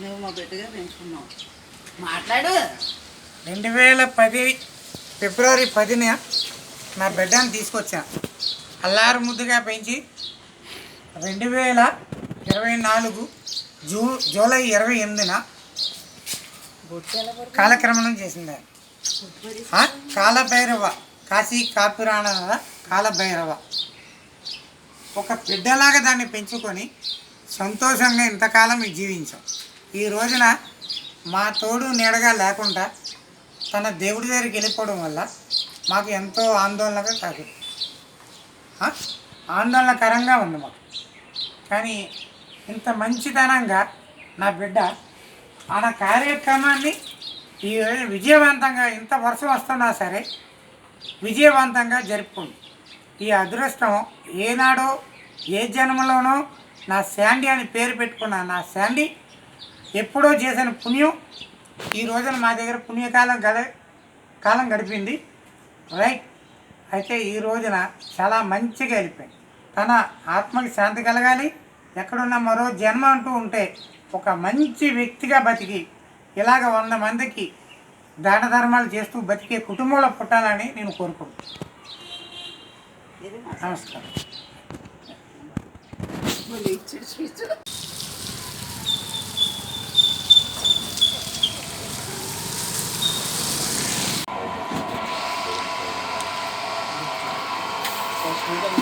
నువ్వు మా బిడ్డగా పెంచుకున్నావు. మాట్లాడు. రెండు వేల పది ఫిబ్రవరి పదిన నా బిడ్డని తీసుకొచ్చా. అల్లారు ముద్దుగా పెంచి రెండు వేల ఇరవై నాలుగు జూ జూలై ఇరవై ఎనిమిదిన కాలక్రమణం చేసింది? ఆ, కాలభైరవ కాశీ కాపురాణ కాలభైరవ. ఒక బిడ్డలాగా దాన్ని పెంచుకొని సంతోషంగా ఇంతకాలం జీవించాం. ఈ రోజున మా తోడు నీడగా లేకుండా తన దేవుడి దగ్గరికి వెళ్ళిపోవడం వల్ల మాకు ఎంతో ఆందోళనగా కాదు. ఆందోళనకరంగా ఉంది మాకు. కానీ ఇంత మంచితనంగా నా బిడ్డ ఆన కార్యక్రమాన్ని ఈ విజయవంతంగా ఇంత వర్షం వస్తున్నా సరే విజయవంతంగా జరుపుకుంది. ఈ అదృష్టం ఏనాడో ఏ జన్మలోనో నా శాండీ అని పేరు పెట్టుకున్న నా శాండీ ఎప్పుడో చేసిన పుణ్యం ఈ రోజున మా దగ్గర పుణ్యకాలం గడ కాలం గడిపింది. రైట్. అయితే ఈ రోజున చాలా మంచిగా వెళ్ళిపోయింది. తన ఆత్మకి శాంతి కలగాలి. ఎక్కడున్న మరో జన్మ అంటూ ఉంటే ఒక మంచి వ్యక్తిగా బతికి ఇలాగ వంద మందికి దాన ధర్మాలు చేస్తూ బతికే కుటుంబంలో పుట్టాలని నేను కోరుకుంటున్నాను. నమస్కారం.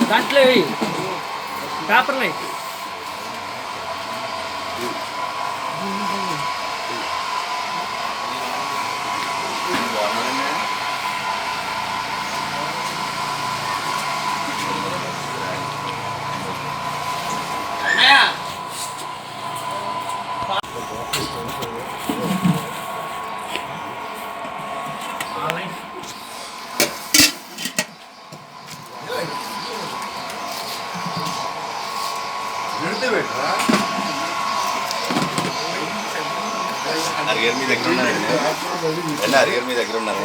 దాంట్లో ఇవి. పేపర్లు ఇవి. అరిగేరు మీ దగ్గర ఉన్నారు? అరిగేరు మీ దగ్గర ఉన్నారు?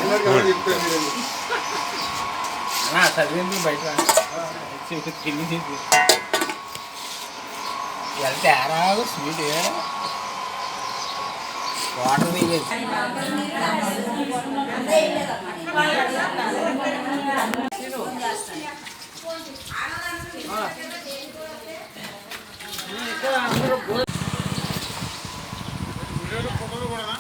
అన్నా, చదివింది బయట. వెళ్తే ఆరాగు స్వీట్. వాటర్ পনেরো করে না